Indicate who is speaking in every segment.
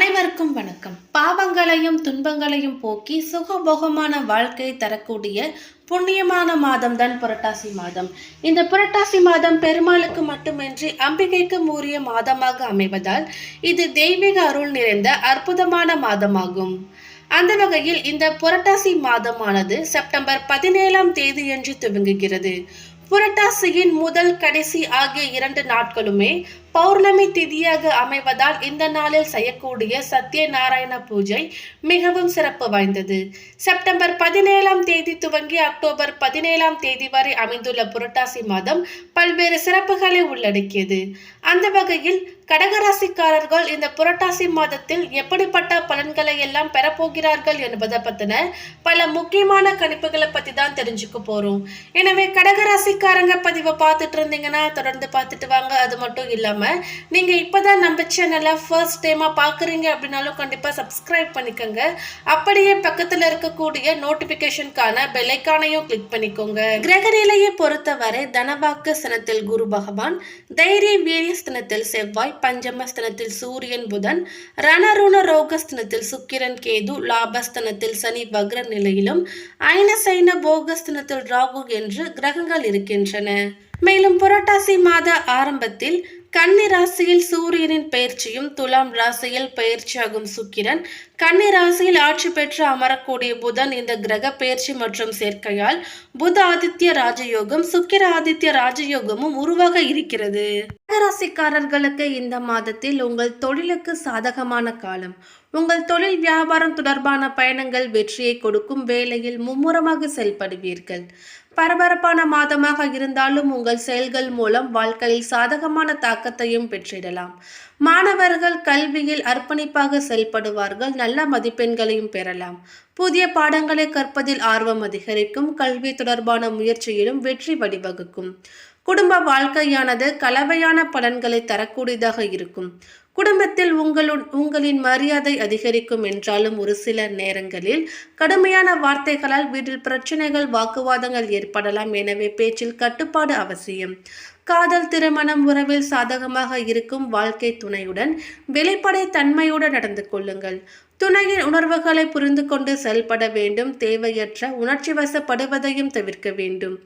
Speaker 1: அனைவருக்கும் வணக்கம். பாவங்களையும் துன்பங்களையும் போக்கி சுகபோகமான வாழ்க்கையை தரக்கூடிய புண்ணியமான மாதம் தான் புரட்டாசி மாதம். இந்த புரட்டாசி மாதம் பெருமாளுக்கு மட்டுமின்றி அம்பிகைக்கு மூறிய மாதமாக அமைவதால் இது தெய்வீக அருள் நிறைந்த அற்புதமான மாதமாகும். அந்த வகையில் இந்த புரட்டாசி மாதமானது செப்டம்பர் பதினேழாம் தேதியன்று துவங்குகிறது. புரட்டாசியின் முதல் கடைசி ஆகிய இரண்டு நாட்களுமே பௌர்ணமி திதியாக அமைவதால் இந்த நாளில் செய்யக்கூடிய சத்யநாராயண பூஜை மிகவும் சிறப்பு வாய்ந்தது. செப்டம்பர் பதினேழாம் தேதி துவங்கி அக்டோபர் பதினேழாம் தேதி வரை அமைந்துள்ள புரட்டாசி மாதம் பல்வேறு சிறப்புகளை உள்ளடக்கியது. அந்த வகையில் கடகராசிக்காரர்கள் இந்த புரட்டாசி மாதத்தில் எப்படிப்பட்ட பலன்களை எல்லாம் பெறப்போகிறார்கள் என்பதை பத்தின பல முக்கியமான கணிப்புகளை பத்தி தான் தெரிஞ்சுக்க போறோம். எனவே கடகராசிக்காரங்க பதிவை பார்த்துட்டு இருந்தீங்கன்னா தொடர்ந்து பார்த்துட்டு வாங்க. அது மட்டும் இல்லாம நீங்க இப்பதான் நம்ம சேனலை ஃபர்ஸ்ட் டைமாக பார்க்குறீங்க அப்படின்னாலும் கண்டிப்பாக சப்ஸ்கிரைப் பண்ணிக்கோங்க. அப்படியே பக்கத்தில் இருக்கக்கூடிய நோட்டிஃபிகேஷனுக்கான பெலைக்கானையும் கிளிக் பண்ணிக்கோங்க. கிரகநிலையை பொறுத்தவரை தனவாக்கு ஸ்தனத்தில் குரு பகவான் தைரிய வீரிய ஸ்தனத்தில் செவ்வாய் பஞ்சம ஸ்தனத்தில் சூரியன் புதன் ரணருண ரோக ஸ்தனத்தில் சுக்கிரன் கேது லாபஸ்தனத்தில் சனி வக்ர நிலையிலும் ஐனசைன போகஸ்தனத்தில் ராகு என்று கிரகங்கள் இருக்கின்றன. மேலும் புரட்டாசி மாத ஆரம்பத்தில் கன்னி ராசியில் சூரியனின் பயிற்சியும் துலாம் ராசியில் பயிற்சியாகும் சுக்கிரன். கன்னி ராசியில் ஆட்சி பெற்று அமரக்கூடிய புதன் இந்த கிரக பயிற்சி மற்றும் சேர்க்கையால் புத ஆதித்ய ராஜயோகம் சுக்கிர ஆதித்ய ராஜயோகமும் உருவாக இருக்கிறது. ராசிக்காரர்களுக்கு இந்த மாதத்தில் உங்கள் தொழிலுக்கு சாதகமான காலம். உங்கள் தொழில் வியாபாரம் தொடர்பான பயணங்கள் வெற்றியை கொடுக்கும் வேலையில் மும்முரமாக செயல்படுவீர்கள். பரபரப்பான மாதமாக இருந்தாலும் உங்கள் செயல்கள் மூலம் வாழ்க்கையில் சாதகமான தாக்கத்தையும் பெற்றிடலாம். மாணவர்கள் கல்வியில் அர்ப்பணிப்பாக செயல்படுவார்கள் நல்ல மதிப்பெண்களையும் பெறலாம். புதிய பாடங்களை கற்பதில் ஆர்வம் அதிகரிக்கும் கல்வி தொடர்பான முயற்சியிலும் வெற்றி வழிவகுக்கும். குடும்ப வாழ்க்கையானது கலவையான பலன்களை தரக்கூடியதாக இருக்கும். குடும்பத்தில் உங்களு உங்களின் மரியாதை அதிகரிக்கும் என்றாலும் ஒரு சில நேரங்களில் கடுமையான வார்த்தைகளால் வீட்டில் பிரச்சனைகள் வாக்குவாதங்கள் ஏற்படலாம். எனவே பேச்சில் கட்டுப்பாடு அவசியம். காதல் திருமணம் உறவில் சாதகமாக இருக்கும் வாழ்க்கை துணையுடன் வெளிப்படை தன்மையுடன் நடந்து கொள்ளுங்கள். துணையின் உணர்வுகளை புரிந்து கொண்டு செயல்பட வேண்டும். தேவையற்ற உணர்ச்சி வசப்படுவதையும் தவிர்க்க வேண்டும்.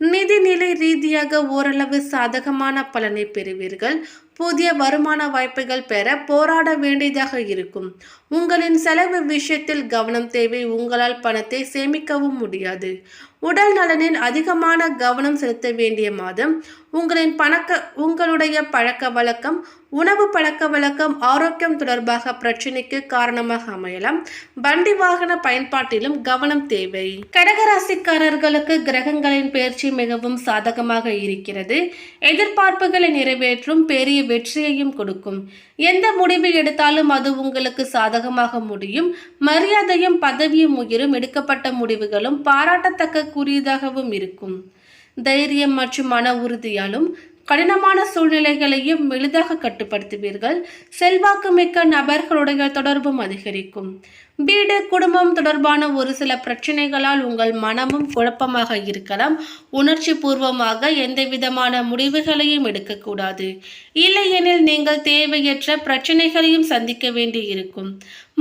Speaker 1: நிதிநிலை ரீதியாக ஓரளவு சாதகமான பலனை பெறுவீர்கள். புதிய வருமான வாய்ப்புகள் பெற போராட வேண்டியதாக இருக்கும். உங்களின் செலவு விஷயத்தில் கவனம் தேவை. உங்களால் பணத்தை சேமிக்கவும் முடியாது. உடல் நலனில் அதிகமான கவனம் செலுத்த வேண்டிய மாதம். உங்களின் பணக்க உங்களுடைய பழக்க வழக்கம் உணவு பழக்க வழக்கம் ஆரோக்கியம் தொடர்பாக பிரச்சனைக்கு காரணமாக அமையலாம். வண்டி வாகன பயன்பாட்டிலும் கவனம் தேவை. கடகராசிக்காரர்களுக்கு கிரகங்களின் பயிற்சி மிகவும் சாதகமாக இருக்கிறது. எதிர்பார்ப்புகளை நிறைவேற்றும் பெரிய வெற்றியையும் கொடுக்கும். எந்த முடிவு எடுத்தாலும் அது உங்களுக்கு சாதகமாக முடியும். மரியாதையும் பதவியும் உயிரும் எடுக்கப்பட்ட முடிவுகளும் பாராட்டத்தக்க கூறியதாகவும் இருக்கும். தைரியம் மற்றும் மன உறுதியாலும் கடினமான சூழ்நிலைகளையும் எளிதாக கட்டுப்படுத்துவீர்கள். செல்வாக்கு மிக்க நபர்களுடைய தொடர்பும் அதிகரிக்கும். வீடு குடும்பம் தொடர்பான ஒரு சில பிரச்சனைகளால் உங்கள் மனமும் குழப்பமாக இருக்கலாம். உணர்ச்சி பூர்வமாக எந்த விதமான முடிவுகளையும் எடுக்கக்கூடாது. இல்லையெனில் நீங்கள் தேவையற்ற பிரச்சனைகளையும் சந்திக்க வேண்டி இருக்கும்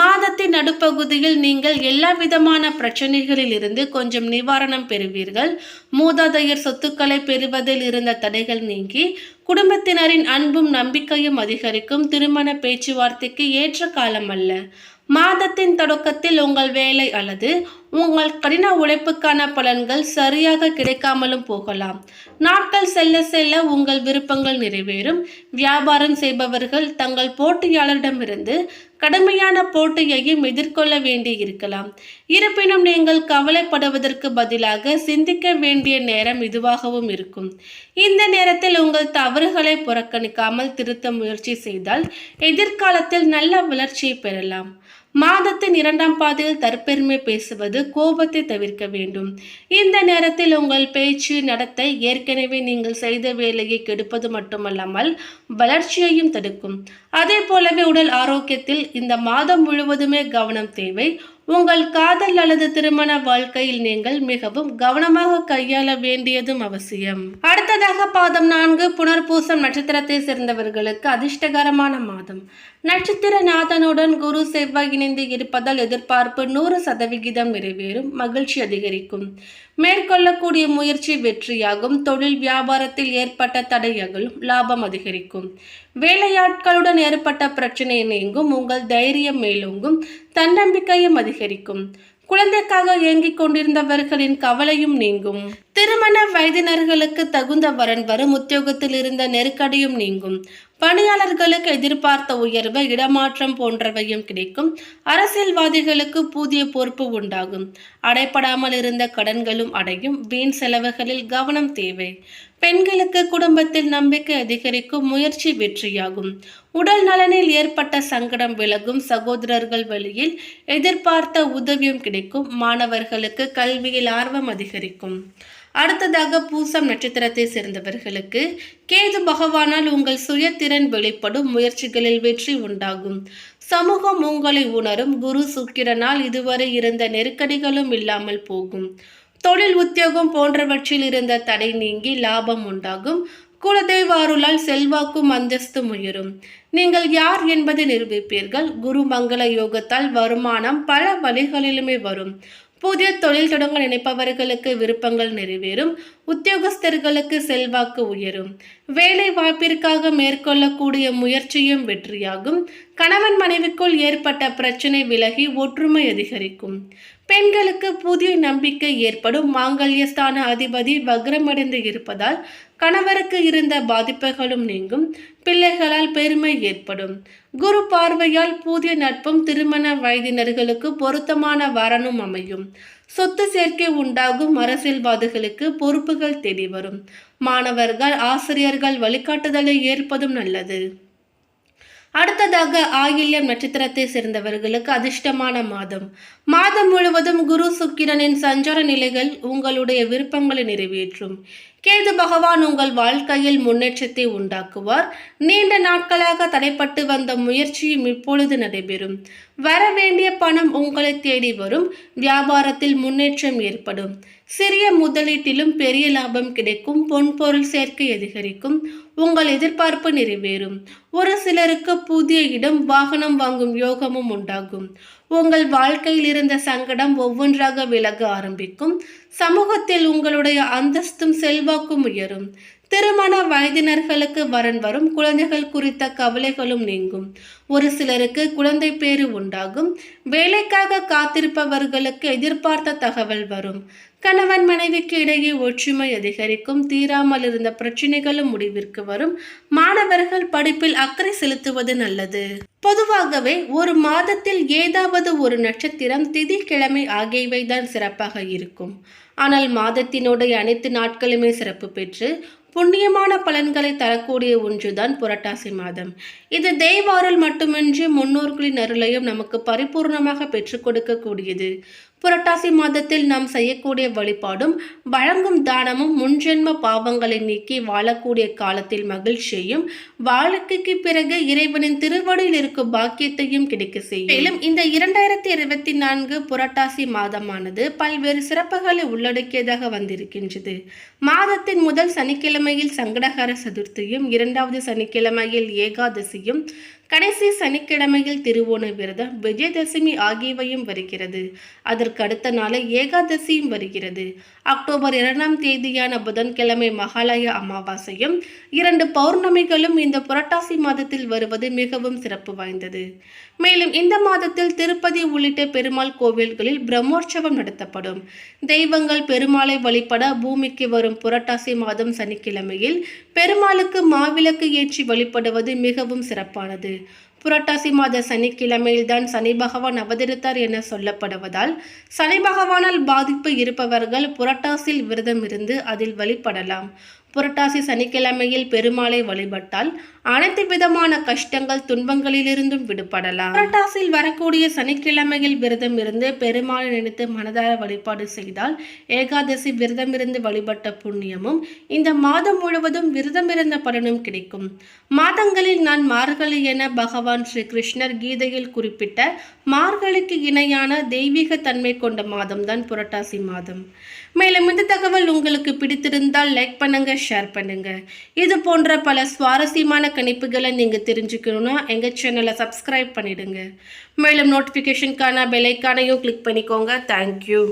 Speaker 1: மாதத்தின் நடுப்பகுதியில் நீங்கள் எல்லா விதமான பிரச்சனைகளில் இருந்து கொஞ்சம் நிவாரணம் பெறுவீர்கள். மூதாதையர் சொத்துக்களை பெறுவதில் இருந்த தடைகள் நீங்கி குடும்பத்தினரின் அன்பும் நம்பிக்கையும் அதிகரிக்கும். திருமண பேச்சுவார்த்தைக்கு ஏற்ற காலம் அல்ல. மாதத்தின் தொடக்கத்தில் உங்கள் வேலை அல்லது உங்கள் கடின உழைப்புக்கான பலன்கள் சரியாக கிடைக்காமலும் போகலாம். நாட்கள் செல்ல செல்ல உங்கள் விருப்பங்கள் நிறைவேறும். வியாபாரம் செய்பவர்கள் தங்கள் போட்டியாளரிடமிருந்து கடுமையான போட்டியையும் எதிர்கொள்ள வேண்டி இருக்கலாம் இருப்பினும் நீங்கள் கவலைப்படுவதற்கு பதிலாக சிந்திக்க வேண்டிய நேரம் இதுவாகவும் இருக்கும். இந்த நேரத்தில் உங்கள் தவறுகளை புறக்கணிக்காமல் திருத்த முயற்சி செய்தால் எதிர்காலத்தில் நல்ல வளர்ச்சியை பெறலாம். மாதத்தின் இரண்டாம் பாதையில் தற்பெருமை பேசுவது கோபத்தை தவிர்க்க வேண்டும். இந்த நேரத்தில் உங்கள் பேச்சு நடத்தை ஏற்கனவே நீங்கள் செய்த வேலையை கெடுப்பது மட்டுமல்லாமல் வளர்ச்சியையும் தடுக்கும். அதே போலவே உடல் ஆரோக்கியத்தில் இந்த மாதம் முழுவதுமே கவனம் தேவை. உங்கள் காதல் அல்லது திருமண வாழ்க்கையில் நீங்கள் மிகவும் கவனமாக கையாள வேண்டியதும் அவசியம். அடுத்ததாக பாதம் நான்கு புனர்பூசம் நட்சத்திரத்தை சேர்ந்தவர்களுக்கு அதிர்ஷ்டகரமான மாதம். நட்சத்திர நாதனுடன் குரு செவ்வாய் இணைந்து இருப்பதால் எதிர்பார்ப்பு நூறு சதவிகிதம் நிறைவேறும் மகிழ்ச்சி அதிகரிக்கும். மேற்கொள்ளக்கூடிய முயற்சி வெற்றியாகும் தொழில் வியாபாரத்தில் ஏற்பட்ட தடை லாபம் அதிகரிக்கும். வேலையாட்களுடன் ஏற்பட்ட பிரச்சனை நீங்கும் உங்கள் தைரியம் மேலோங்கும் தன்னம்பிக்கையும் அதிகரிக்கும். குழந்தைக்காக ஏங்கிக் கொண்டிருந்தவர்களின் கவலையும் நீங்கும். திருமண வயதினர்களுக்கு தகுந்த வரன் வரும் உத்தியோகத்தில் இருந்த நெருக்கடியும் நீங்கும். பணியாளர்களுக்கு எதிர்பார்த்த உயர்வு இடமாற்றம் போன்றவையும் கிடைக்கும். அரசியல்வாதிகளுக்கு புதிய பொறுப்பு உண்டாகும். அடைப்படாமல் இருந்த கடன்களும் அடையும். வீண் செலவுகளில் கவனம் தேவை. பெண்களுக்கு குடும்பத்தில் நம்பிக்கை அதிகரிக்கும் முயற்சி வெற்றியாகும். உடல் நலனில் ஏற்பட்ட சங்கடம் விலகும். சகோதரர்கள் வழியில் எதிர்பார்த்த உதவியும் கிடைக்கும். மாணவர்களுக்கு கல்வியில் ஆர்வம் அதிகரிக்கும். அடுத்ததாக பூசம் நட்சத்திரத்தை சேர்ந்தவர்களுக்கு கேது பகவானால் உங்கள் சுயத்திறன் வெளிப்படும் முயற்சிகளில் வெற்றி உண்டாகும். சமூகம் உங்களை உணரும். குரு சுக்கிரனால் இதுவரை இருந்த நெருக்கடிகளும் இல்லாமல் போகும். தொழில் உத்தியோகம் போன்றவற்றில் இருந்த தடை நீங்கி லாபம் உண்டாகும். குலதெய்வ அருளால் செல்வாக்கும் அந்தஸ்தும் உயரும். நீங்கள் யார் என்பதை நிரூபிப்பீர்கள். குரு மங்கள யோகத்தால் வருமானம் பல வழிகளிலுமே வரும். புதிய தொழில் தொடங்க நினைப்பவர்களுக்கு விருப்பங்கள் நிறைவேறும். உத்தியோகஸ்தர்களுக்கு செல்வாக்கு உயரும். வேலை வாய்ப்பிற்காக மேற்கொள்ளக்கூடிய முயற்சியும் வெற்றியாகும். கணவன் மனைவிக்குள் ஏற்பட்ட பிரச்சனை விலகி ஒற்றுமை அதிகரிக்கும். பெண்களுக்கு புதிய நம்பிக்கை ஏற்படும். மாங்கல்யஸ்தான அதிபதி வக்ரமடைந்து இருப்பதால் கணவருக்கு இருந்த பாதிப்புகளும் நீங்கும். பிள்ளைகளால் பெருமை ஏற்படும். குரு பார்வையால் புதிய நட்பும் திருமண வயதினர்களுக்கு பொருத்தமான வரனும் அமையும். சொத்து சேர்க்கை உண்டாகும். அரசியல்வாதிகளுக்கு பொறுப்புகள் தேடி வரும். மாணவர்கள் ஆசிரியர்கள் வழிகாட்டுதலை ஏற்பதும் நல்லது. அடுத்ததாக ஆயில்யம் நட்சத்திரத்தை சேர்ந்தவர்களுக்கு அதிர்ஷ்டமான மாதம். மாதம் முழுவதும் குரு சுக்கிரனின் சஞ்சார நிலைகள் உங்களுடைய விருப்பங்களை நிறைவேற்றும். கேது பகவான் உங்கள் வாழ்க்கையில் முன்னேற்றத்தை உண்டாக்குவார். நீண்ட நாட்களாக தடைப்பட்டு வந்த முயற்சியும் இப்பொழுது நடைபெறும். வர வேண்டிய பணம் உங்களை தேடி வரும். வியாபாரத்தில் முன்னேற்றம் ஏற்படும். சிறிய முதலீட்டிலும் பெரிய லாபம் கிடைக்கும். பொன்பொருள் சேர்க்கை அதிகரிக்கும். உங்கள் எதிர்பார்ப்பு நிறைவேறும். ஒரு சிலருக்கு புதிய இடம் வாகனம் வாங்கும் யோகமும் உண்டாகும். உங்கள் வாழ்க்கையில் இருந்த சங்கடம் ஒவ்வொன்றாக விலக ஆரம்பிக்கும். சமூகத்தில் உங்களுடைய அந்தஸ்தும் செல்வாக்கும் உயரும். திருமண வயதினர்களுக்கு வரன் வரும். குழந்தைகள் குறித்த கவலைகளும் நீங்கும். ஒரு சிலருக்கு குழந்தை பேறு உண்டாகும். வேலைக்காக காத்திருப்பவர்களுக்கு எதிர்பார்த்த தகவல் வரும். கணவன் மனைவிக்கு இடையே ஒற்றுமை அதிகரிக்கும். தீராமல் இருந்த பிரச்சனைகளும் முடிவிற்கு வரும். மாணவர்கள் படிப்பில் அக்கறை செலுத்துவது நல்லது. பொதுவாகவே ஒரு மாதத்தில் ஏதாவது ஒரு நட்சத்திரம் திதி கிழமை ஆகியவை தான் சிறப்பாக இருக்கும். ஆனால் மாதத்தினுடைய அனைத்து நாட்களுமே சிறப்பு பெற்று புண்ணியமான பலன்களை தரக்கூடிய ஒன்றுதான் புரட்டாசி மாதம். இது தெய்வாரல் மட்டுமின்றி முன்னோர்களின் அருளையும் நமக்கு பரிபூர்ணமாக பெற்றுக் கொடுக்கக்கூடியது. புரட்டாசி மாதத்தில் நாம் செய்யக்கூடிய வழிபாடும் வழங்கும் தானமும் முன்ஜென்ம பாவங்களை நீக்கி வாழக்கூடிய காலத்தில் மகிழ்ச்சியையும் வாழ்க்கைக்கு பிறகு இறைவனின் திருவடியில் இருக்கும் பாக்கியத்தையும் கிடைக்க செய்யும். மேலும் இந்த இரண்டாயிரத்தி இருபத்தி நான்கு புரட்டாசி மாதமானது பல்வேறு சிறப்புகளை உள்ளடக்கியதாக வந்திருக்கின்றது. மாதத்தின் முதல் சனிக்கிழமையில் சங்கடகர சதுர்த்தியும் இரண்டாவது சனிக்கிழமையில் ஏகாதசியும் கடைசி சனிக்கிழமையில் திருவோண விரதம் விஜயதசமி ஆகியவையும் வருகிறது. அதற்கு அடுத்த நாளை ஏகாதசியும் வருகிறது. அக்டோபர் இரண்டாம் தேதியான புதன்கிழமை மகாலய அமாவாசையும் இரண்டு பௌர்ணமிகளும் இந்த புரட்டாசி மாதத்தில் வருவது மிகவும் சிறப்பு வாய்ந்தது. மேலும் இந்த மாதத்தில் திருப்பதி உள்ளிட்ட பெருமாள் கோவில்களில் பிரம்மோற்சவம் நடத்தப்படும். தெய்வங்கள் பெருமாளை வழிபட பூமிக்கு வரும் புரட்டாசி மாதம் சனிக்கிழமையில் பெருமாளுக்கு மாவிளக்கு ஏற்றி வழிபடுவது மிகவும் சிறப்பானது. புரட்டாசி மாத சனிக்கிழமையில்தான் சனி பகவான் அவதரித்தார் என சொல்லப்படுவதால் சனி பகவானால் பாதிப்பு இருப்பவர்கள் புரட்டாசியில் விரதம் இருந்து அதில் வழிபடலாம். புரட்டாசி சனிக்கிழமையில் பெருமாளை வழிபட்டால் அனைத்து விதமான கஷ்டங்கள் துன்பங்களிலிருந்தும் விடுபடலாம். புரட்டாசியில் வரக்கூடிய சனிக்கிழமையில் விரதம் இருந்து பெருமாளை நினைத்து மனதார வழிபாடு செய்தால் ஏகாதசி விரதம் இருந்து வழிபட்ட புண்ணியமும் இந்த மாதம் முழுவதும் விரதம் இருந்த பலனும் கிடைக்கும். மாதங்களில் நான் மார்கழி என பகவான் ஸ்ரீ கிருஷ்ணர் கீதையில் குறிப்பிட்ட மார்கழிக்கு இணையான தெய்வீக தன்மை கொண்ட மாதம்தான் புரட்டாசி மாதம். மேலும் இந்த தகவல் உங்களுக்கு பிடித்திருந்தால் லைக் பண்ணுங்க ஷேர் பண்ணுங்க. இது போன்ற பல சுவாரஸ்யமான கணிப்புகளை நீங்கள் தெரிஞ்சுக்கணும்னா எங்கள் சேனலை சப்ஸ்கிரைப் பண்ணிவிடுங்க மேலும் நோட்டிஃபிகேஷனுக்கான பெல்லைக்கானையும் கிளிக் பண்ணிக்கோங்க. தேங்க்யூ